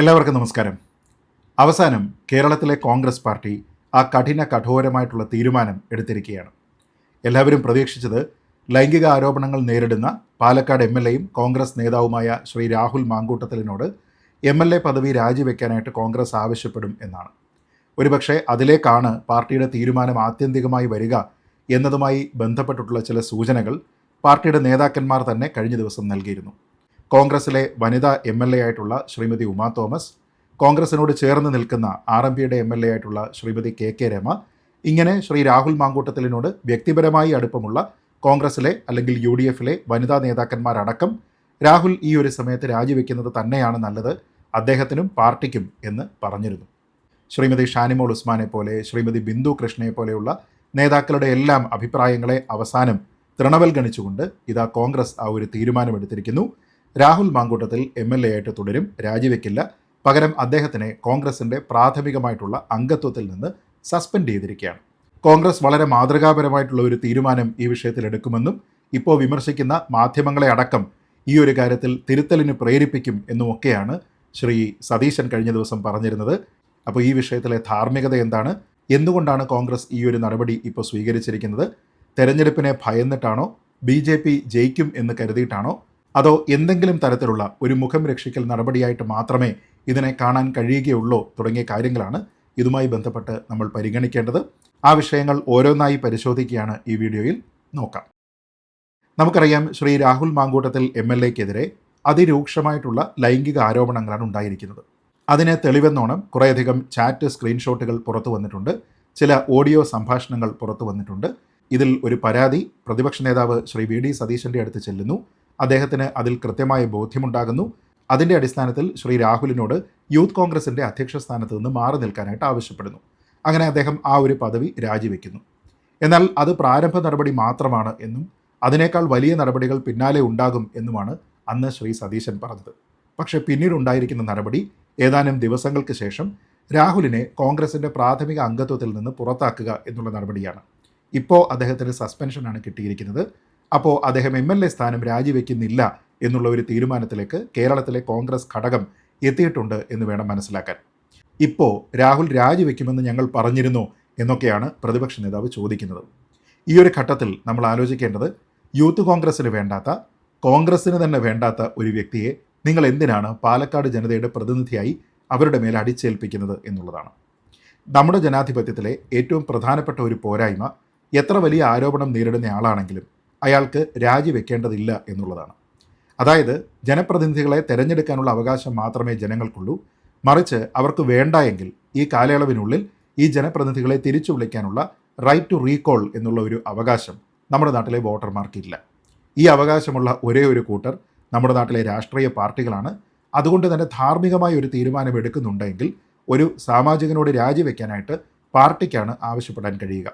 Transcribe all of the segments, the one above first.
എല്ലാവർക്കും നമസ്കാരം. അവസാനം കേരളത്തിലെ കോൺഗ്രസ് പാർട്ടി ആ കഠിന കഠോരമായിട്ടുള്ള തീരുമാനം എടുത്തിരിക്കുകയാണ്. എല്ലാവരും പ്രതീക്ഷിച്ചത് ലൈംഗിക ആരോപണങ്ങൾ നേരിടുന്ന പാലക്കാട് എം എൽ എയും കോൺഗ്രസ് നേതാവുമായ ശ്രീ രാഹുൽ മാങ്കൂട്ടത്തലിനോട് എം എൽ എ പദവി രാജിവെക്കാനായിട്ട് കോൺഗ്രസ് ആവശ്യപ്പെടും എന്നാണ്. ഒരുപക്ഷെ അതിലേക്കാണ് പാർട്ടിയുടെ തീരുമാനം ആത്യന്തികമായി വരിക എന്നതുമായി ബന്ധപ്പെട്ടിട്ടുള്ള ചില സൂചനകൾ പാർട്ടിയുടെ നേതാക്കന്മാർ തന്നെ കഴിഞ്ഞ ദിവസം നൽകിയിരുന്നു. കോൺഗ്രസിലെ വനിതാ എം എൽ എ ആയിട്ടുള്ള ശ്രീമതി ഉമാ തോമസ് കോൺഗ്രസിനോട് ചേർന്ന് നിൽക്കുന്ന ആർ എം പിയുടെ എം എൽ എ ആയിട്ടുള്ള ശ്രീമതി കെ കെ രമ ഇങ്ങനെ ശ്രീ രാഹുൽ മാങ്കൂട്ടത്തിലിനോട് വ്യക്തിപരമായി അടുപ്പമുള്ള കോൺഗ്രസിലെ അല്ലെങ്കിൽ യു ഡി എഫിലെ വനിതാ നേതാക്കന്മാരടക്കം രാഹുൽ ഈ ഒരു സമയത്ത് രാജിവെക്കുന്നത് തന്നെയാണ് നല്ലത് അദ്ദേഹത്തിനും പാർട്ടിക്കും എന്ന് പറഞ്ഞിരുന്നു. ശ്രീമതി ഷാനിമോൾ ഉസ്മാനെ പോലെ ശ്രീമതി ബിന്ദു കൃഷ്ണയെ പോലെയുള്ള നേതാക്കളുടെ എല്ലാം അഭിപ്രായങ്ങളെ അവസാനം തൃണവൽഗണിച്ചുകൊണ്ട് ഇതാ കോൺഗ്രസ് ആ ഒരു തീരുമാനമെടുത്തിരിക്കുന്നു. Rahul Mankoottathil M L A ആയിട്ട് തുടരും രാജിവെക്കില്ല. പകരം അദ്ദേഹത്തിനെ കോൺഗ്രസിന്റെ പ്രാഥമികമായിട്ടുള്ള അംഗത്വത്തിൽ നിന്ന് സസ്പെൻഡ് ചെയ്തിരിക്കുകയാണ്. കോൺഗ്രസ് വളരെ മാതൃകാപരമായിട്ടുള്ള ഒരു തീരുമാനം ഈ വിഷയത്തിൽ എടുക്കുമെന്നും ഇപ്പോൾ വിമർശിക്കുന്ന മാധ്യമങ്ങളെ അടക്കം ഈ ഒരു കാര്യത്തിൽ തിരുത്തലിന് പ്രേരിപ്പിക്കും എന്നുമൊക്കെയാണ് ശ്രീ സതീശൻ കഴിഞ്ഞ ദിവസം പറഞ്ഞിരുന്നത്. അപ്പോൾ ഈ വിഷയത്തിലെ ധാർമ്മികത എന്താണ്? എന്തുകൊണ്ടാണ് കോൺഗ്രസ് ഈ ഒരു നടപടി ഇപ്പോൾ സ്വീകരിച്ചിരിക്കുന്നത്? തെരഞ്ഞെടുപ്പിനെ ഭയന്നിട്ടാണോ? ബി ജെ പി ജയിക്കും എന്ന് കരുതിയിട്ടാണോ? അതോ എന്തെങ്കിലും തരത്തിലുള്ള ഒരു മുഖം രക്ഷിക്കൽ നടപടിയായിട്ട് മാത്രമേ ഇതിനെ കാണാൻ കഴിയുകയുള്ളൂ തുടങ്ങിയ കാര്യങ്ങളാണ് ഇതുമായി ബന്ധപ്പെട്ട് നമ്മൾ പരിഗണിക്കേണ്ടത്. ആ വിഷയങ്ങൾ ഓരോന്നായി പരിശോധിക്കുകയാണ് ഈ വീഡിയോയിൽ നോക്കാം. നമുക്കറിയാം ശ്രീ രാഹുൽ മാങ്കൂട്ടത്തിൽ എം എൽ എക്കെതിരെ അതിരൂക്ഷമായിട്ടുള്ള ലൈംഗിക ആരോപണങ്ങളാണ് ഉണ്ടായിരിക്കുന്നത്. അതിനെ തെളിവെന്നോണം കുറേയധികം ചാറ്റ് സ്ക്രീൻഷോട്ടുകൾ പുറത്തു വന്നിട്ടുണ്ട്. ചില ഓഡിയോ സംഭാഷണങ്ങൾ പുറത്തു വന്നിട്ടുണ്ട്. ഇതിൽ ഒരു പരാതി പ്രതിപക്ഷ നേതാവ് ശ്രീ വി ഡി സതീശന്റെ അടുത്ത് ചെല്ലുന്നു. അദ്ദേഹത്തിന് അതിൽ കൃത്യമായ ബോധ്യമുണ്ടാകുന്നു. അതിന്റെ അടിസ്ഥാനത്തിൽ ശ്രീ രാഹുലിനോട് യൂത്ത് കോൺഗ്രസിന്റെ അധ്യക്ഷ സ്ഥാനത്ത് നിന്ന് മാറി നിൽക്കാനായിട്ട് ആവശ്യപ്പെടുന്നു. അങ്ങനെ അദ്ദേഹം ആ ഒരു പദവി രാജിവെക്കുന്നു. എന്നാൽ അത് പ്രാരംഭ നടപടി മാത്രമാണ് എന്നും അതിനേക്കാൾ വലിയ നടപടികൾ പിന്നാലെ ഉണ്ടാകും എന്നുമാണ് അന്ന് ശ്രീ സതീശൻ പറഞ്ഞത്. പക്ഷേ പിന്നീടുണ്ടായിരിക്കുന്ന നടപടി ഏതാനും ദിവസങ്ങൾക്ക് ശേഷം രാഹുലിനെ കോൺഗ്രസിന്റെ പ്രാഥമിക അംഗത്വത്തിൽ നിന്ന് പുറത്താക്കുക എന്നുള്ള നടപടിയാണ്. ഇപ്പോൾ അദ്ദേഹത്തിന് സസ്പെൻഷനാണ് കിട്ടിയിരിക്കുന്നത്. അപ്പോൾ അദ്ദേഹം എം എൽ എ സ്ഥാനം രാജിവെക്കുന്നില്ല എന്നുള്ള ഒരു തീരുമാനത്തിലേക്ക് കേരളത്തിലെ കോൺഗ്രസ് ഘടകം എത്തിയിട്ടുണ്ട് എന്ന് വേണം മനസ്സിലാക്കാൻ. ഇപ്പോൾ രാഹുൽ രാജിവെക്കുമെന്ന് ഞങ്ങൾ പറഞ്ഞിരുന്നു എന്നൊക്കെയാണ് പ്രതിപക്ഷ നേതാവ് ചോദിക്കുന്നത്. ഈ ഒരു ഘട്ടത്തിൽ നമ്മൾ ആലോചിക്കേണ്ടത് യൂത്ത് കോൺഗ്രസ്സിന് വേണ്ടാത്ത കോൺഗ്രസ്സിന് തന്നെ വേണ്ടാത്ത ഒരു വ്യക്തിയെ നിങ്ങൾ എന്തിനാണ് പാലക്കാട് ജനതയുടെ പ്രതിനിധിയായി അവരുടെ മേൽ അടിച്ചേൽപ്പിക്കുന്നത് എന്നുള്ളതാണ്. നമ്മുടെ ജനാധിപത്യത്തിലെ ഏറ്റവും പ്രധാനപ്പെട്ട ഒരു പോരായ്മ എത്ര വലിയ ആരോപണം നേരിടുന്ന ആളാണെങ്കിലും അയാൾക്ക് രാജിവെക്കേണ്ടതില്ല എന്നുള്ളതാണ്. അതായത് ജനപ്രതിനിധികളെ തിരഞ്ഞെടുക്കാനുള്ള അവകാശം മാത്രമേ ജനങ്ങൾക്കുള്ളൂ. മറിച്ച് അവർക്ക് വേണ്ട എങ്കിൽ ഈ കാലയളവിനുള്ളിൽ ഈ ജനപ്രതിനിധികളെ തിരിച്ചു വിളിക്കാനുള്ള റൈറ്റ് ടു റീകോൾ എന്നുള്ള ഒരു അവകാശം നമ്മുടെ നാട്ടിലെ വോട്ടർമാർക്കില്ല ഈ അവകാശമുള്ള ഒരേ ഒരു കൂട്ടർ നമ്മുടെ നാട്ടിലെ രാഷ്ട്രീയ പാർട്ടികളാണ്. അതുകൊണ്ട് തന്നെ ധാർമ്മികമായ ഒരു തീരുമാനം എടുക്കുന്നുണ്ടെങ്കിൽ ഒരു സാമാജികനോട് രാജിവെക്കാനായിട്ട് പാർട്ടിക്കാണ് ആവശ്യപ്പെടാൻ കഴിയുക.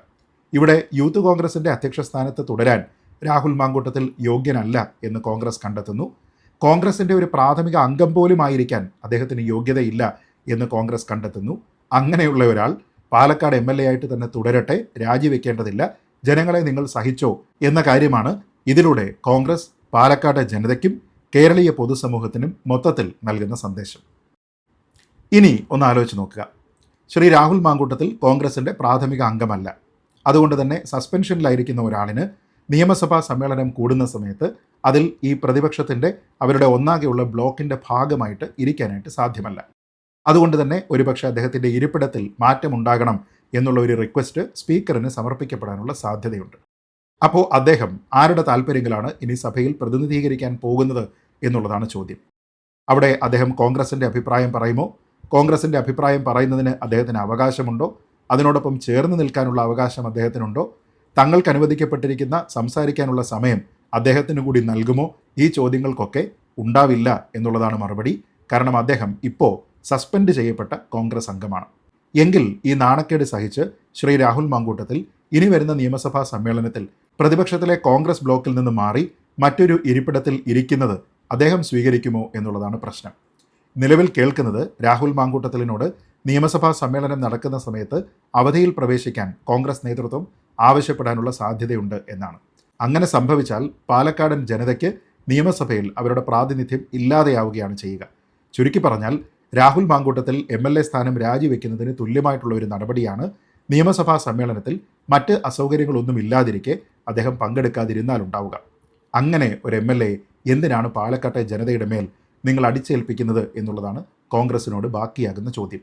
ഇവിടെ യൂത്ത് കോൺഗ്രസിന്റെ അധ്യക്ഷ സ്ഥാനത്ത് തുടരാൻ രാഹുൽ മാങ്കൂട്ടത്തിൽ യോഗ്യനല്ല എന്ന് കോൺഗ്രസ് കണ്ടെത്തുന്നു. കോൺഗ്രസിന്റെ ഒരു പ്രാഥമിക അംഗം പോലും ആയിരിക്കാൻ അദ്ദേഹത്തിന് യോഗ്യതയില്ല എന്ന് കോൺഗ്രസ് കണ്ടെത്തുന്നു. അങ്ങനെയുള്ള ഒരാൾ പാലക്കാട് എം എൽ എ ആയിട്ട് തന്നെ തുടരട്ടെ രാജിവെക്കേണ്ടതില്ല ജനങ്ങളെ നിങ്ങൾ സഹിച്ചോ എന്ന കാര്യമാണ് ഇതിലൂടെ കോൺഗ്രസ് പാലക്കാട് ജനതയ്ക്കും കേരളീയ പൊതുസമൂഹത്തിനും മൊത്തത്തിൽ നൽകുന്ന സന്ദേശം. ഇനി ഒന്ന് ആലോചിച്ച് നോക്കുക. ശ്രീ രാഹുൽ മാങ്കൂട്ടത്തിൽ കോൺഗ്രസിന്റെ പ്രാഥമിക അംഗമല്ല. അതുകൊണ്ട് തന്നെ സസ്പെൻഷനിലായിരിക്കുന്ന ഒരാളിന് നിയമസഭാ സമ്മേളനം കൂടുന്ന സമയത്ത് അതിൽ ഈ പ്രതിപക്ഷത്തിന്റെ അവരുടെ ഒന്നാകെയുള്ള ബ്ലോക്കിന്റെ ഭാഗമായിട്ട് ഇരിക്കാനായിട്ട് സാധ്യമല്ല. അതുകൊണ്ട് തന്നെ ഒരുപക്ഷെ അദ്ദേഹത്തിന്റെ ഇരിപ്പിടത്തിൽ മാറ്റമുണ്ടാകണം എന്നുള്ള ഒരു റിക്വസ്റ്റ് സ്പീക്കറിന് സമർപ്പിക്കപ്പെടാനുള്ള സാധ്യതയുണ്ട്. അപ്പോൾ അദ്ദേഹം ആരുടെ താല്പര്യങ്ങളാണ് ഇനി സഭയിൽ പ്രതിനിധീകരിക്കാൻ പോകുന്നത് എന്നുള്ളതാണ് ചോദ്യം. അവിടെ അദ്ദേഹം കോൺഗ്രസിന്റെ അഭിപ്രായം പറയുമോ? കോൺഗ്രസിന്റെ അഭിപ്രായം പറയുന്നതിന് അദ്ദേഹത്തിന് അവകാശമുണ്ടോ? അതിനോടൊപ്പം ചേർന്ന് നിൽക്കാനുള്ള അവകാശം അദ്ദേഹത്തിനുണ്ടോ? തങ്ങൾക്ക് അനുവദിക്കപ്പെട്ടിരിക്കുന്ന സംസാരിക്കാനുള്ള സമയം അദ്ദേഹത്തിന് കൂടി നൽകുമോ? ഈ ചോദ്യങ്ങൾക്കൊക്കെ ഉണ്ടാവില്ല എന്നുള്ളതാണ് മറുപടി. കാരണം അദ്ദേഹം ഇപ്പോൾ സസ്പെൻഡ് ചെയ്യപ്പെട്ട കോൺഗ്രസ് അംഗമാണ്. എങ്കിൽ ഈ നാണക്കേട് സഹിച്ച് ശ്രീ രാഹുൽ മാങ്കൂട്ടത്തിൽ ഇനി വരുന്ന നിയമസഭാ സമ്മേളനത്തിൽ പ്രതിപക്ഷത്തിലെ കോൺഗ്രസ് ബ്ലോക്കിൽ നിന്ന് മാറി മറ്റൊരു ഇരിപ്പിടത്തിൽ ഇരിക്കുന്നത് അദ്ദേഹം സ്വീകരിക്കുമോ എന്നുള്ളതാണ് പ്രശ്നം. നിലവിൽ കേൾക്കുന്നത് രാഹുൽ മാങ്കൂട്ടത്തിലിനോട് നിയമസഭാ സമ്മേളനം നടക്കുന്ന സമയത്ത് അവധിയിൽ പ്രവേശിക്കാൻ കോൺഗ്രസ് നേതൃത്വം ആവശ്യപ്പെടാനുള്ള സാധ്യതയുണ്ട് എന്നാണ്. അങ്ങനെ സംഭവിച്ചാൽ പാലക്കാടൻ ജനതയ്ക്ക് നിയമസഭയിൽ അവരുടെ പ്രാതിനിധ്യം ഇല്ലാതെയാവുകയാണ് ചെയ്യുക. ചുരുക്കി പറഞ്ഞാൽ Rahul Mankoottathil M L A സ്ഥാനം രാജിവെക്കുന്നതിന് തുല്യമായിട്ടുള്ള ഒരു നടപടിയാണ് നിയമസഭാ സമ്മേളനത്തിൽ മറ്റ് അസൗകര്യങ്ങളൊന്നും ഇല്ലാതിരിക്കെ അദ്ദേഹം പങ്കെടുക്കാതിരുന്നാൽ ഉണ്ടാവുക അങ്ങനെ ഒരു എം എൽ എ എന്തിനാണ് പാലക്കാട്ടെ ജനതയുടെ മേൽ നിങ്ങൾ അടിച്ചേൽപ്പിക്കുന്നത് എന്നുള്ളതാണ് കോൺഗ്രസിനോട് ബാക്കിയാകുന്ന ചോദ്യം.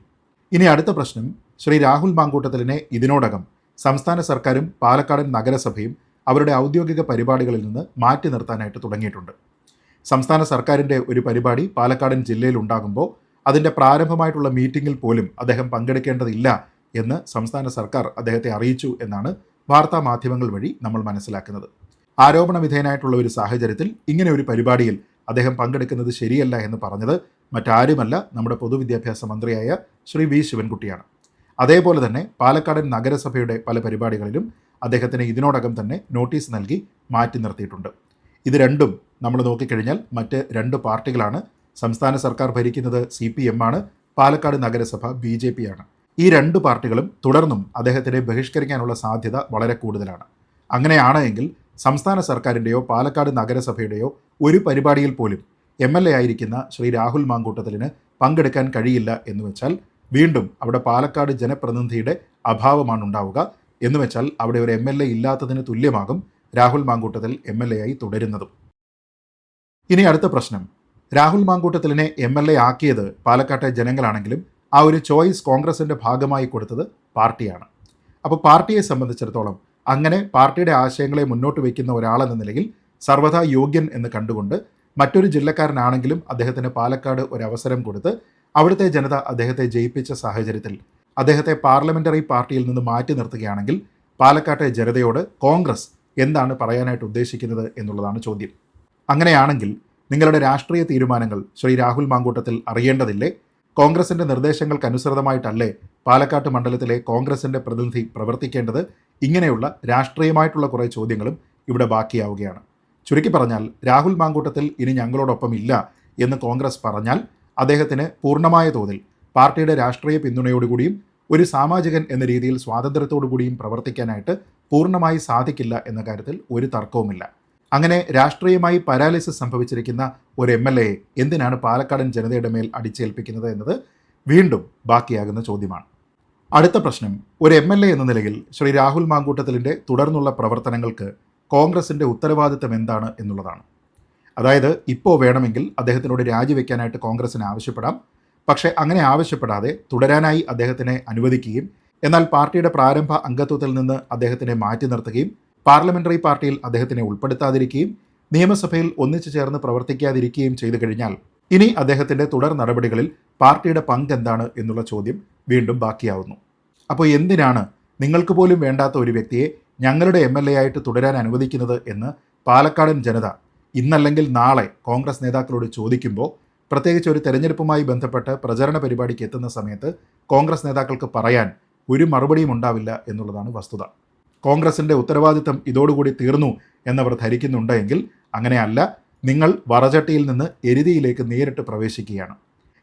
ഇനി അടുത്ത പ്രശ്നം ശ്രീ രാഹുൽ മാങ്കൂട്ടത്തിലിനെ ഇതിനോടകം സംസ്ഥാന സർക്കാരും പാലക്കാടൻ നഗരസഭയും അവരുടെ ഔദ്യോഗിക പരിപാടികളിൽ നിന്ന് മാറ്റി നിർത്താനായിട്ട് തുടങ്ങിയിട്ടുണ്ട്. സംസ്ഥാന സർക്കാരിന്റെ ഒരു പരിപാടി പാലക്കാടൻ ജില്ലയിൽ ഉണ്ടാകുമ്പോൾ അതിന്റെ പ്രാരംഭമായിട്ടുള്ള മീറ്റിംഗിൽ പോലും അദ്ദേഹം പങ്കെടുക്കേണ്ടതില്ല എന്ന് സംസ്ഥാന സർക്കാർ അദ്ദേഹത്തെ അറിയിച്ചു എന്നാണ് വാർത്താ മാധ്യമങ്ങൾ വഴി നമ്മൾ മനസ്സിലാക്കുന്നത്. ആരോപണ വിധേയനായിട്ടുള്ള ഒരു സാഹചര്യത്തിൽ ഇങ്ങനെ ഒരു പരിപാടിയിൽ അദ്ദേഹം പങ്കെടുക്കുന്നത് ശരിയല്ല എന്ന് പറഞ്ഞത് മറ്റാരുമല്ല നമ്മുടെ പൊതുവിദ്യാഭ്യാസ മന്ത്രിയായ ശ്രീ വി ശിവൻകുട്ടിയാണ്. അതേപോലെ തന്നെ പാലക്കാടൻ നഗരസഭയുടെ പല പരിപാടികളിലും അദ്ദേഹത്തിന് ഇതിനോടകം തന്നെ നോട്ടീസ് നൽകി മാറ്റി നിർത്തിയിട്ടുണ്ട്. ഇത് രണ്ടും നമ്മൾ നോക്കിക്കഴിഞ്ഞാൽ മറ്റ് രണ്ട് പാർട്ടികളാണ്. സംസ്ഥാന സർക്കാർ ഭരിക്കുന്നത് സി പി എം ആണ്. പാലക്കാട് നഗരസഭ ബി ജെ പി ആണ്. ഈ രണ്ട് പാർട്ടികളും തുടർന്നും അദ്ദേഹത്തിനെ ബഹിഷ്കരിക്കാനുള്ള സാധ്യത വളരെ കൂടുതലാണ്. അങ്ങനെയാണ് എങ്കിൽ സംസ്ഥാന സർക്കാരിന്റെയോ പാലക്കാട് നഗരസഭയുടെയോ ഒരു പരിപാടിയിൽ പോലും എം എൽ എ ആയിരിക്കുന്ന ശ്രീ രാഹുൽ മാങ്കൂട്ടത്തിലിന് പങ്കെടുക്കാൻ കഴിയില്ല എന്ന് വെച്ചാൽ വീണ്ടും അവിടെ പാലക്കാട് ജനപ്രതിനിധിയുടെ അഭാവമാണ് ഉണ്ടാവുക എന്ന് വെച്ചാൽ അവിടെ ഒരു എം എൽ എ ഇല്ലാത്തതിന് തുല്യമാകും Rahul Mankoottathil M L A ആയി തുടരുന്നതും. ഇനി അടുത്ത പ്രശ്നം. രാഹുൽ മാങ്കൂട്ടത്തിലിനെ എം എൽ എ ആക്കിയത് പാലക്കാട്ടെ ജനങ്ങളാണെങ്കിലും ആ ഒരു ചോയ്സ് കോൺഗ്രസിന്റെ ഭാഗമായി കൊടുത്തത് പാർട്ടിയാണ്. അപ്പോൾ പാർട്ടിയെ സംബന്ധിച്ചിടത്തോളം അങ്ങനെ പാർട്ടിയുടെ ആശയങ്ങളെ മുന്നോട്ട് വയ്ക്കുന്ന ഒരാളെന്ന നിലയിൽ സർവതാ യോഗ്യൻ എന്ന് കണ്ടുകൊണ്ട് മറ്റൊരു ജില്ലക്കാരനാണെങ്കിലും അദ്ദേഹത്തിന് പാലക്കാട് ഒരു അവസരം കൊടുത്ത് അവിടുത്തെ ജനത അദ്ദേഹത്തെ ജയിപ്പിച്ച സാഹചര്യത്തിൽ അദ്ദേഹത്തെ പാർലമെന്ററി പാർട്ടിയിൽ നിന്ന് മാറ്റി നിർത്തുകയാണെങ്കിൽ പാലക്കാട്ടെ ജനതയോട് കോൺഗ്രസ് എന്താണ് പറയാനായിട്ട് ഉദ്ദേശിക്കുന്നത് എന്നുള്ളതാണ് ചോദ്യം. അങ്ങനെയാണെങ്കിൽ നിങ്ങളുടെ രാഷ്ട്രീയ തീരുമാനങ്ങൾ ശ്രീ രാഹുൽ മാങ്കൂട്ടത്തിൽ അറിയേണ്ടതില്ലേ? കോൺഗ്രസിന്റെ നിർദ്ദേശങ്ങൾക്കനുസൃതമായിട്ടല്ലേ പാലക്കാട്ട് മണ്ഡലത്തിലെ കോൺഗ്രസിന്റെ പ്രതിനിധി പ്രവർത്തിക്കേണ്ടത്? ഇങ്ങനെയുള്ള രാഷ്ട്രീയമായിട്ടുള്ള കുറേ ചോദ്യങ്ങളും ഇവിടെ ബാക്കിയാവുകയാണ്. ചുരുക്കി പറഞ്ഞാൽ രാഹുൽ മാങ്കൂട്ടത്തിൽ ഇനി ഞങ്ങളോടൊപ്പം ഇല്ല എന്ന് കോൺഗ്രസ് പറഞ്ഞാൽ അദ്ദേഹത്തിന് പൂർണമായ തോതിൽ പാർട്ടിയുടെ രാഷ്ട്രീയ പിന്തുണയോടുകൂടിയും ഒരു സാമാജികൻ എന്ന രീതിയിൽ സ്വാതന്ത്ര്യത്തോടുകൂടിയും പ്രവർത്തിക്കാനായിട്ട് പൂർണമായി സാധിക്കില്ല എന്ന കാര്യത്തിൽ ഒരു തർക്കവുമില്ല. അങ്ങനെ രാഷ്ട്രീയമായി പാരാലിസിസ് സംഭവിച്ചിരിക്കുന്ന ഒരു എം എൽ എന്തിനാണ് പാലക്കാടൻ ജനതയുടെ മേൽ അടിച്ചേൽപ്പിക്കുന്നത് എന്നത് വീണ്ടും ബാക്കിയാകുന്ന ചോദ്യമാണ്. അടുത്ത പ്രശ്നം ഒരു എം എൽ എ എന്ന നിലയിൽ ശ്രീ രാഹുൽ മാങ്കൂട്ടത്തിലിന്റെ തുടർന്നുള്ള പ്രവർത്തനങ്ങൾക്ക് കോൺഗ്രസിന്റെ ഉത്തരവാദിത്തം എന്താണ് എന്നുള്ളതാണ്. അതായത് ഇപ്പോൾ വേണമെങ്കിൽ അദ്ദേഹത്തിനോട് രാജിവെക്കാനായിട്ട് കോൺഗ്രസിന് ആവശ്യപ്പെടാം. പക്ഷേ അങ്ങനെ ആവശ്യപ്പെടാതെ തുടരാനായി അദ്ദേഹത്തിനെ അനുവദിക്കുകയും എന്നാൽ പാർട്ടിയുടെ പ്രാരംഭ അംഗത്വത്തിൽ നിന്ന് അദ്ദേഹത്തിനെ മാറ്റി നിർത്തുകയും പാർലമെന്ററി പാർട്ടിയിൽ അദ്ദേഹത്തിനെ ഉൾപ്പെടുത്താതിരിക്കുകയും നിയമസഭയിൽ ഒന്നിച്ചു ചേർന്ന് പ്രവർത്തിക്കാതിരിക്കുകയും ചെയ്തു കഴിഞ്ഞാൽ ഇനി അദ്ദേഹത്തിന്റെ തുടർ നടപടികളിൽ പാർട്ടിയുടെ പങ്ക് എന്താണ് എന്നുള്ള ചോദ്യം വീണ്ടും ബാക്കിയാവുന്നു. അപ്പോൾ എന്തിനാണ് നിങ്ങൾക്ക് പോലും വേണ്ടാത്ത ഒരു വ്യക്തിയെ ഞങ്ങളുടെ എം എൽ എ ആയിട്ട് തുടരാൻ അനുവദിക്കുന്നത് എന്ന് പാലക്കാടൻ ജനത ഇന്നല്ലെങ്കിൽ നാളെ കോൺഗ്രസ് നേതാക്കളോട് ചോദിക്കുമ്പോൾ പ്രത്യേകിച്ച് ഒരു തെരഞ്ഞെടുപ്പുമായി ബന്ധപ്പെട്ട് പ്രചരണ പരിപാടിക്ക് എത്തുന്ന സമയത്ത് കോൺഗ്രസ് നേതാക്കൾക്ക് പറയാൻ ഒരു മറുപടിയും ഉണ്ടാവില്ല എന്നുള്ളതാണ് വസ്തുത. കോൺഗ്രസിന്റെ ഉത്തരവാദിത്തം ഇതോടുകൂടി തീർന്നു എന്നവർ ധരിക്കുന്നുണ്ടെങ്കിൽ അങ്ങനെയല്ല നിങ്ങൾ വറചട്ടിയിൽ നിന്ന് എരുതിയിലേക്ക് നേരിട്ട് പ്രവേശിക്കുകയാണ്.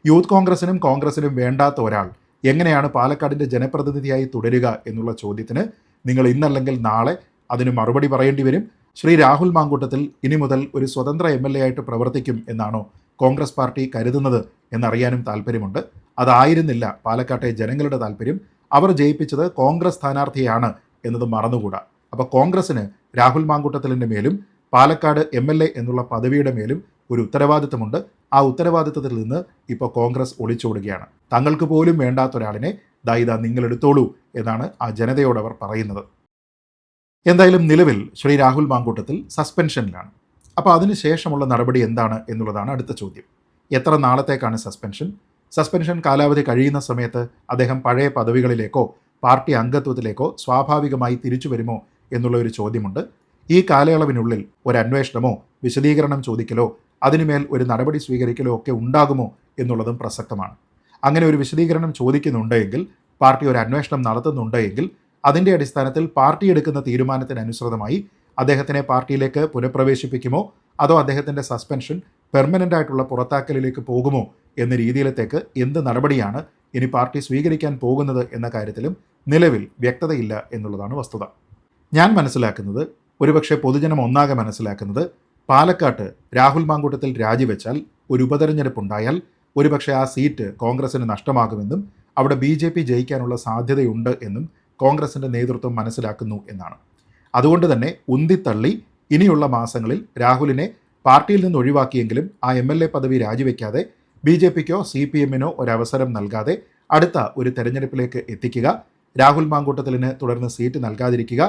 യൂത്ത് കോൺഗ്രസിനും കോൺഗ്രസിനും വേണ്ടാത്ത ഒരാൾ എങ്ങനെയാണ് പാലക്കാടിന്റെ ജനപ്രതിനിധിയായി തുടരുക എന്നുള്ള ചോദ്യത്തിന് നിങ്ങൾ ഇന്നല്ലെങ്കിൽ നാളെ അതിന് മറുപടി പറയേണ്ടി വരും. ശ്രീ രാഹുൽ മാങ്കൂട്ടത്തിൽ ഇനി മുതൽ ഒരു സ്വതന്ത്ര എം എൽ എ ആയിട്ട് പ്രവർത്തിക്കും എന്നാണോ കോൺഗ്രസ് പാർട്ടി കരുതുന്നത് എന്നറിയാനും താല്പര്യമുണ്ട്. അതായിരുന്നില്ല പാലക്കാട്ടെ ജനങ്ങളുടെ താല്പര്യം. അവർ ജയിപ്പിച്ചത് കോൺഗ്രസ് സ്ഥാനാർത്ഥിയാണ് എന്നത് മറന്നുകൂടാ. അപ്പോൾ കോൺഗ്രസിന് രാഹുൽ മാങ്കൂട്ടത്തിലിന്റെ മേലും പാലക്കാട് എം എൽ എ എന്നുള്ള പദവിയുടെ മേലും ഒരു ഉത്തരവാദിത്തമുണ്ട് ആ ഉത്തരവാദിത്തത്തിൽ നിന്ന് ഇപ്പോൾ കോൺഗ്രസ് ഒളിച്ചോടുകയാണ്. തങ്ങൾക്ക് പോലും വേണ്ടാത്ത ഒരാളിനെ ദാ ഇതാ നിങ്ങൾ എടുത്തോളൂ എന്നാണ് ആ ജനതയോട് അവർ പറയുന്നത്. എന്തായാലും നിലവിൽ ശ്രീ രാഹുൽ മാങ്കൂട്ടത്തിൽ സസ്പെൻഷനിലാണ്. അപ്പോൾ അതിനുശേഷമുള്ള നടപടി എന്താണ് എന്നുള്ളതാണ് അടുത്ത ചോദ്യം. എത്ര നാളത്തേക്കാണ് സസ്പെൻഷൻ? സസ്പെൻഷൻ കാലാവധി കഴിയുന്ന സമയത്ത് അദ്ദേഹം പഴയ പദവികളിലേക്കോ പാർട്ടി അംഗത്വത്തിലേക്കോ സ്വാഭാവികമായി തിരിച്ചു വരുമോ എന്നുള്ള ഒരു ചോദ്യമുണ്ട്. ഈ കാലയളവിനുള്ളിൽ ഒരു അന്വേഷണമോ വിശദീകരണം ചോദിക്കലോ അതിനുമേൽ ഒരു നടപടി സ്വീകരിക്കലോ ഒക്കെ ഉണ്ടാകുമോ എന്നുള്ളതും പ്രസക്തമാണ്. അങ്ങനെ ഒരു വിശദീകരണം ചോദിക്കുന്നുണ്ടെങ്കിൽ പാർട്ടി ഒരു അന്വേഷണം നടത്തുന്നുണ്ട് എങ്കിൽ അതിന്റെ അടിസ്ഥാനത്തിൽ പാർട്ടി എടുക്കുന്ന തീരുമാനത്തിനനുസൃതമായി അദ്ദേഹത്തിനെ പാർട്ടിയിലേക്ക് പുനഃപ്രവേശിപ്പിക്കുമോ? അതോ അദ്ദേഹത്തിന്റെ സസ്പെൻഷൻ പെർമനന്റ് ആയിട്ടുള്ള പുറത്താക്കലിലേക്ക് പോകുമോ? എന്ന രീതിയിലത്തേക്ക് എന്ത് നടപടിയാണ് ഇനി പാർട്ടി സ്വീകരിക്കാൻ പോകുന്നത് എന്ന കാര്യത്തിലും നിലവിൽ വ്യക്തതയില്ല എന്നുള്ളതാണ് വസ്തുത. ഞാൻ മനസ്സിലാക്കുന്നത് ഒരുപക്ഷെ പൊതുജനം ഒന്നാകെ മനസ്സിലാക്കുന്നത് പാലക്കാട്ട് രാഹുൽ മാങ്കൂട്ടത്തിൽ രാജിവെച്ചാൽ ഒരു ഉപതെരഞ്ഞെടുപ്പ് ഉണ്ടായാൽ ഒരുപക്ഷെ ആ സീറ്റ് കോൺഗ്രസിന് നഷ്ടമാകുമെന്നും അവിടെ ബി ജെ പി ജയിക്കാനുള്ള സാധ്യതയുണ്ട് എന്നും കോൺഗ്രസിന്റെ നേതൃത്വം മനസ്സിലാക്കുന്നു എന്നാണ്. അതുകൊണ്ട് തന്നെ ഉന്തിത്തള്ളി ഇനിയുള്ള മാസങ്ങളിൽ രാഹുലിനെ പാർട്ടിയിൽ നിന്ന് ഒഴിവാക്കിയെങ്കിലും ആ എം എൽ എ പദവി രാജിവെക്കാതെ ബി ജെ പിക്കോ സി പി എമ്മിനോ ഒരവസരം നൽകാതെ അടുത്ത ഒരു തെരഞ്ഞെടുപ്പിലേക്ക് എത്തിക്കുക രാഹുൽ മാങ്കൂട്ടത്തിലിന് തുടർന്ന് സീറ്റ് നൽകാതിരിക്കുക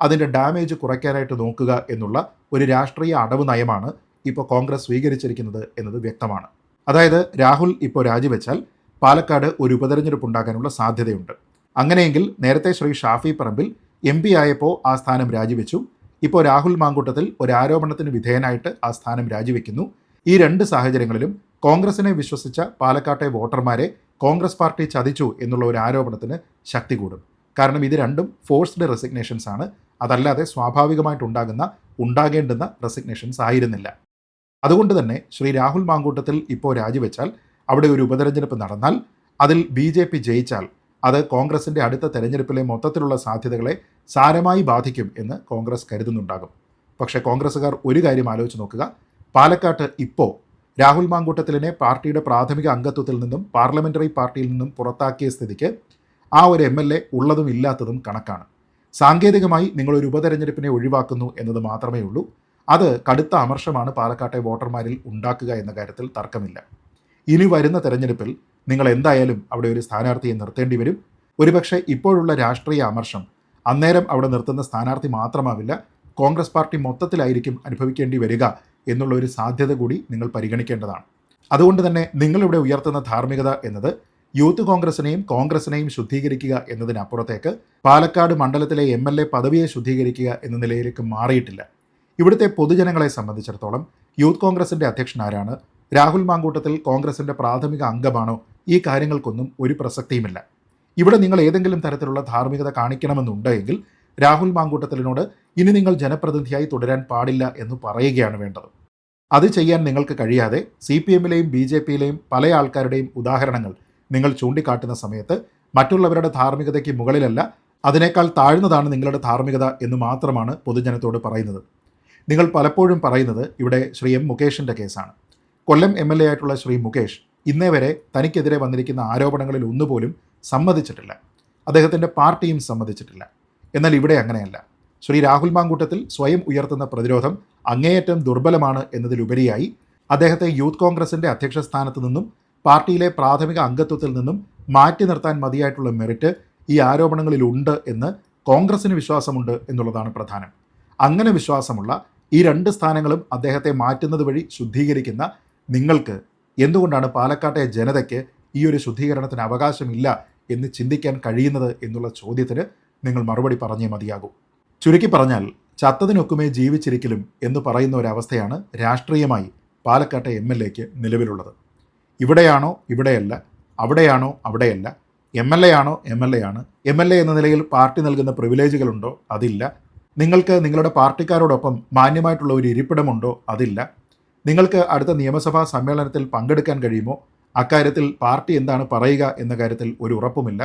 അതിന്റെ ഡാമേജ് കുറയ്ക്കാനായിട്ട് നോക്കുക എന്നുള്ള ഒരു രാഷ്ട്രീയ അടവ് നയമാണ് ഇപ്പോൾ കോൺഗ്രസ് സ്വീകരിച്ചിരിക്കുന്നത് എന്നത് വ്യക്തമാണ്. അതായത് രാഹുൽ ഇപ്പോൾ രാജിവെച്ചാൽ പാലക്കാട് ഒരു ഉപതെരഞ്ഞെടുപ്പ് ഉണ്ടാകാനുള്ള സാധ്യതയുണ്ട്. അങ്ങനെയെങ്കിൽ നേരത്തെ ശ്രീ ഷാഫി പറമ്പിൽ എം പി ആയപ്പോൾ ആ സ്ഥാനം രാജിവെച്ചു. ഇപ്പോൾ രാഹുൽ മാങ്കൂട്ടത്തിൽ ഒരു ആരോപണത്തിന് വിധേയനായിട്ട് ആ സ്ഥാനം രാജിവെക്കുന്നു. ഈ രണ്ട് സാഹചര്യങ്ങളിലും കോൺഗ്രസിനെ വിശ്വസിച്ച പാലക്കാട്ടെ വോട്ടർമാരെ കോൺഗ്രസ് പാർട്ടി ചതിച്ചു എന്നുള്ള ഒരു ആരോപണത്തിന് ശക്തി കൂടും. കാരണം ഇത് രണ്ടും ഫോഴ്സ്ഡ് റെസിഗ്നേഷൻസ് ആണ്. അതല്ലാതെ സ്വാഭാവികമായിട്ടുണ്ടാകുന്ന ഉണ്ടാകേണ്ടുന്ന റെസിഗ്നേഷൻസ് ആയിരുന്നില്ല. അതുകൊണ്ട് തന്നെ ശ്രീ രാഹുൽ മാങ്കൂട്ടത്തിൽ ഇപ്പോൾ രാജിവെച്ചാൽ അവിടെ ഒരു ഉപതെരഞ്ഞെടുപ്പ് നടന്നാൽ അതിൽ ബി ജെ പി ജയിച്ചാൽ അത് കോൺഗ്രസിന്റെ അടുത്ത തെരഞ്ഞെടുപ്പിലെ മൊത്തത്തിലുള്ള സാധ്യതകളെ സാരമായി ബാധിക്കും എന്ന് കോൺഗ്രസ് കരുതുന്നുണ്ടാകും. പക്ഷേ കോൺഗ്രസ്സുകാർ ഒരു കാര്യം ആലോചിച്ച് നോക്കുക. പാലക്കാട്ട് ഇപ്പോൾ രാഹുൽ മാങ്കൂട്ടത്തിലിനെ പാർട്ടിയുടെ പ്രാഥമിക അംഗത്വത്തിൽ നിന്നും പാർലമെന്ററി പാർട്ടിയിൽ നിന്നും പുറത്താക്കിയ സ്ഥിതിക്ക് ആ ഒരു എം എൽ എ ഉള്ളതും ഇല്ലാത്തതും കണക്കാണ്. സാങ്കേതികമായി നിങ്ങളൊരു ഉപതെരഞ്ഞെടുപ്പിനെ ഒഴിവാക്കുന്നു എന്നത് മാത്രമേ ഉള്ളൂ അത് കടുത്ത അമർഷമാണ് പാലക്കാട്ടെ വോട്ടർമാരിൽ ഉണ്ടാക്കുക എന്ന കാര്യത്തിൽ തർക്കമില്ല. ഇനി വരുന്ന തെരഞ്ഞെടുപ്പിൽ നിങ്ങൾ എന്തായാലും അവിടെ ഒരു സ്ഥാനാർത്ഥിയെ നിർത്തേണ്ടി വരും. ഒരുപക്ഷെ ഇപ്പോഴുള്ള രാഷ്ട്രീയ അമർഷം അന്നേരം അവിടെ നിർത്തുന്ന സ്ഥാനാർത്ഥി മാത്രമാവില്ല കോൺഗ്രസ് പാർട്ടി മൊത്തത്തിലായിരിക്കും അനുഭവിക്കേണ്ടി വരിക എന്നുള്ള ഒരു സാധ്യത കൂടി നിങ്ങൾ പരിഗണിക്കേണ്ടതാണ്. അതുകൊണ്ട് തന്നെ നിങ്ങളിവിടെ ഉയർത്തുന്ന ധാർമ്മികത എന്നത് യൂത്ത് കോൺഗ്രസിനെയും കോൺഗ്രസിനെയും ശുദ്ധീകരിക്കുക എന്നതിനപ്പുറത്തേക്ക് പാലക്കാട് മണ്ഡലത്തിലെ എം എൽ എ പദവിയെ ശുദ്ധീകരിക്കുക എന്ന നിലയിലേക്ക് മാറിയിട്ടില്ല. ഇവിടുത്തെ പൊതുജനങ്ങളെ സംബന്ധിച്ചിടത്തോളം യൂത്ത് കോൺഗ്രസിന്റെ അധ്യക്ഷൻ ആരാണ് രാഹുൽ മാങ്കൂട്ടത്തിൽ കോൺഗ്രസിന്റെ പ്രാഥമിക അംഗമാണോ? ഈ കാര്യങ്ങൾക്കൊന്നും ഒരു പ്രസക്തിയുമില്ല. ഇവിടെ നിങ്ങൾ ഏതെങ്കിലും തരത്തിലുള്ള ധാർമ്മികത കാണിക്കണമെന്നുണ്ടെങ്കിൽ രാഹുൽ മാങ്കൂട്ടത്തിലിനോട് ഇനി നിങ്ങൾ ജനപ്രതിനിധിയായി തുടരാൻ പാടില്ല എന്ന് പറയുകയാണ് വേണ്ടത്. അത് ചെയ്യാൻ നിങ്ങൾക്ക് കഴിയാതെ സി പി എമ്മിലെയും ബി ജെ പിയിലെയും പല ആൾക്കാരുടെയും ഉദാഹരണങ്ങൾ നിങ്ങൾ ചൂണ്ടിക്കാട്ടുന്ന സമയത്ത് മറ്റുള്ളവരുടെ ധാർമ്മികതയ്ക്ക് മുകളിലല്ല അതിനേക്കാൾ താഴ്ന്നതാണ് നിങ്ങളുടെ ധാർമ്മികത എന്ന് മാത്രമാണ് പൊതുജനത്തോട് പറയുന്നത്. നിങ്ങൾ പലപ്പോഴും പറയുന്നത് ഇവിടെ ശ്രീ എം മുകേഷിന്റെ കേസാണ്. കൊല്ലം എം എൽ എ ആയിട്ടുള്ള ശ്രീ മുകേഷ് ഇന്നേ വരെ തനിക്കെതിരെ വന്നിരിക്കുന്ന ആരോപണങ്ങളിൽ ഒന്നുപോലും സമ്മതിച്ചിട്ടില്ല. അദ്ദേഹത്തിന്റെ പാർട്ടിയും സമ്മതിച്ചിട്ടില്ല. എന്നാൽ ഇവിടെ അങ്ങനെയല്ല. ശ്രീ രാഹുൽ മാങ്കൂട്ടത്തിൽ സ്വയം ഉയർത്തുന്ന പ്രതിരോധം അങ്ങേയറ്റം ദുർബലമാണ് എന്നതിലുപരിയായി അദ്ദേഹത്തെ യൂത്ത് കോൺഗ്രസിന്റെ അധ്യക്ഷ സ്ഥാനത്ത് നിന്നും പാർട്ടിയിലെ പ്രാഥമിക അംഗത്വത്തിൽ നിന്നും മാറ്റി നിർത്താൻ മതിയായിട്ടുള്ള മെറിറ്റ് ഈ ആരോപണങ്ങളിലുണ്ട് എന്ന് കോൺഗ്രസിന് വിശ്വാസമുണ്ട് എന്നുള്ളതാണ് പ്രധാനം. അങ്ങനെ വിശ്വാസമുള്ള ഈ രണ്ട് സ്ഥാനങ്ങളും അദ്ദേഹത്തെ മാറ്റുന്നത് വഴി ശുദ്ധീകരിക്കുന്ന നിങ്ങൾക്ക് എന്തുകൊണ്ടാണ് പാലക്കാട്ടെ ജനതയ്ക്ക് ഈ ഒരു ശുദ്ധീകരണത്തിന് അവകാശമില്ല എന്ന് ചിന്തിക്കാൻ കഴിയുന്നത് എന്നുള്ള ചോദ്യത്തിന് നിങ്ങൾ മറുപടി പറഞ്ഞേ മതിയാകൂ. ചുരുക്കി പറഞ്ഞാൽ ചത്തതിനൊക്കുമേ ജീവിച്ചിരിക്കലും എന്ന് പറയുന്ന ഒരവസ്ഥയാണ് രാഷ്ട്രീയമായി പാലക്കാട്ടെ എം എൽ എക്ക് നിലവിലുള്ളത്. ഇവിടെയാണോ ഇവിടെയല്ല അവിടെയാണോ അവിടെയല്ല എം എൽ എ ആണോ എം എൽ എ ആണ് എം എൽ എ എന്ന നിലയിൽ പാർട്ടി നൽകുന്ന പ്രിവിലേജുകളുണ്ടോ അതില്ല. നിങ്ങൾക്ക് നിങ്ങളുടെ പാർട്ടിക്കാരോടൊപ്പം മാന്യമായിട്ടുള്ള ഒരു ഇരിപ്പിടമുണ്ടോ? അതില്ല. നിങ്ങൾക്ക് അടുത്ത നിയമസഭാ സമ്മേളനത്തിൽ പങ്കെടുക്കാൻ കഴിയുമോ? അക്കാര്യത്തിൽ പാർട്ടി എന്താണ് പറയുക എന്ന കാര്യത്തിൽ ഒരു ഉറപ്പുമില്ല.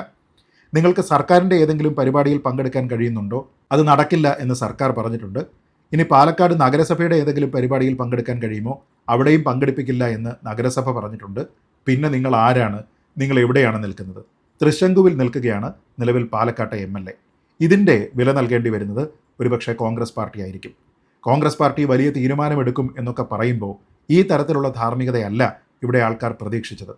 നിങ്ങൾക്ക് സർക്കാരിന്റെ ഏതെങ്കിലും പരിപാടിയിൽ പങ്കെടുക്കാൻ കഴിയുന്നുണ്ടോ? അത് നടക്കില്ല എന്ന് സർക്കാർ പറഞ്ഞിട്ടുണ്ട്. ഇനി പാലക്കാട് നഗരസഭയുടെ ഏതെങ്കിലും പരിപാടിയിൽ പങ്കെടുക്കാൻ കഴിയുമോ? അവിടെയും പങ്കെടുപ്പിക്കില്ല എന്ന് നഗരസഭ പറഞ്ഞിട്ടുണ്ട്. പിന്നെ നിങ്ങൾ ആരാണ്? നിങ്ങൾ എവിടെയാണ് നിൽക്കുന്നത്? തൃശങ്കുവിൽ നിൽക്കുകയാണ് നിലവിൽ പാലക്കാട്ടെ എം എൽ എ. ഇതിന്റെ വില നൽകേണ്ടി വരുന്നത് ഒരുപക്ഷെ കോൺഗ്രസ് പാർട്ടി ആയിരിക്കും കോൺഗ്രസ് പാർട്ടി വലിയ തീരുമാനമെടുക്കും എന്നൊക്കെ പറയുമ്പോൾ ഈ തരത്തിലുള്ള ധാർമ്മികതയല്ല ഇവിടെ ആൾക്കാർ പ്രതീക്ഷിച്ചത്.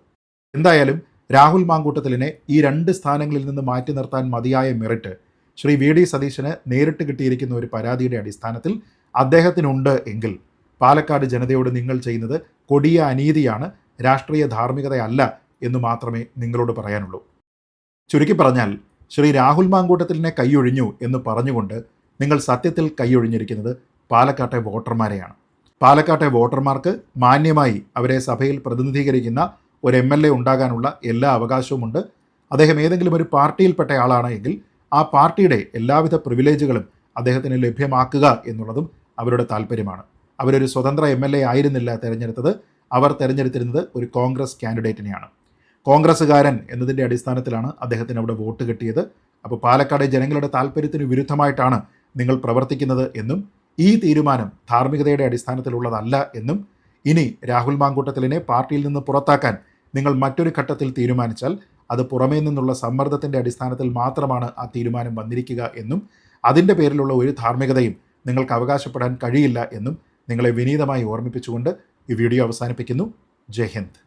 എന്തായാലും രാഹുൽ മാങ്കൂട്ടത്തിലിനെ ഈ രണ്ട് സ്ഥാനങ്ങളിൽ നിന്ന് മാറ്റി നിർത്താൻ മതിയായ മെറിറ്റ് ശ്രീ വി ഡി സതീശന് നേരിട്ട് കിട്ടിയിരിക്കുന്ന ഒരു പരാതിയുടെ അടിസ്ഥാനത്തിൽ അദ്ദേഹത്തിനുണ്ട് എങ്കിൽ പാലക്കാട് ജനതയോട് നിങ്ങൾ ചെയ്യുന്നത് കൊടിയ അനീതിയാണ് രാഷ്ട്രീയ ധാർമ്മികതയല്ല എന്ന് മാത്രമേ നിങ്ങളോട് പറയാനുള്ളൂ. ചുരുക്കി പറഞ്ഞാൽ ശ്രീ രാഹുൽ മാങ്കൂട്ടത്തിലിനെ കൈയൊഴിഞ്ഞു എന്ന് പറഞ്ഞുകൊണ്ട് നിങ്ങൾ സത്യത്തിൽ കൈയൊഴിഞ്ഞിരിക്കുന്നത് പാലക്കാട്ടെ വോട്ടർമാരെയാണ്. പാലക്കാട്ടെ വോട്ടർമാർക്ക് മാന്യമായി അവരെ സഭയിൽ പ്രതിനിധീകരിക്കുന്ന ഒരു എം എൽ എ ഉണ്ടാകാനുള്ള എല്ലാ അവകാശവുമുണ്ട്. അദ്ദേഹം ഏതെങ്കിലും ഒരു പാർട്ടിയിൽപ്പെട്ട ആളാണെങ്കിൽ ആ പാർട്ടിയുടെ എല്ലാവിധ പ്രിവിലേജുകളും അദ്ദേഹത്തിന് ലഭ്യമാക്കുക എന്നുള്ളതും അവരുടെ താല്പര്യമാണ്. അവരൊരു സ്വതന്ത്ര എം എൽ എ ആയിരുന്നില്ല തിരഞ്ഞെടുത്തത്. അവർ തിരഞ്ഞെടുത്തിരുന്നത് ഒരു കോൺഗ്രസ് കാൻഡിഡേറ്റിനെയാണ്. കോൺഗ്രസ്സുകാരൻ എന്നതിന്റെ അടിസ്ഥാനത്തിലാണ് അദ്ദേഹത്തിന് അവിടെ വോട്ട് കിട്ടിയത്. അപ്പോൾ പാലക്കാട് ജനങ്ങളുടെ താല്പര്യത്തിന് വിരുദ്ധമായിട്ടാണ് നിങ്ങൾ പ്രവർത്തിക്കുന്നത് എന്നും ഈ തീരുമാനം ധാർമ്മികതയുടെ അടിസ്ഥാനത്തിലുള്ളതല്ല എന്നും ഇനി രാഹുൽ മാങ്കൂട്ടത്തിലിനെ പാർട്ടിയിൽ നിന്ന് പുറത്താക്കാൻ നിങ്ങൾ മറ്റൊരു ഘട്ടത്തിൽ തീരുമാനിച്ചാൽ അത് പുറമേ നിന്നുള്ള സമ്മർദ്ദത്തിന്റെ അടിസ്ഥാനത്തിൽ മാത്രമാണ് ആ തീരുമാനം വന്നിരിക്കുക എന്നും അതിന്റെ പേരിലുള്ള ഒരു ധാർമ്മികതയും നിങ്ങൾക്ക് അവകാശപ്പെടാൻ കഴിയില്ല എന്നും നിങ്ങളെ വിനീതമായി ഓർമ്മിപ്പിച്ചുകൊണ്ട് ഈ വീഡിയോ അവസാനിപ്പിക്കുന്നു. ജയ് ഹിന്ദ്.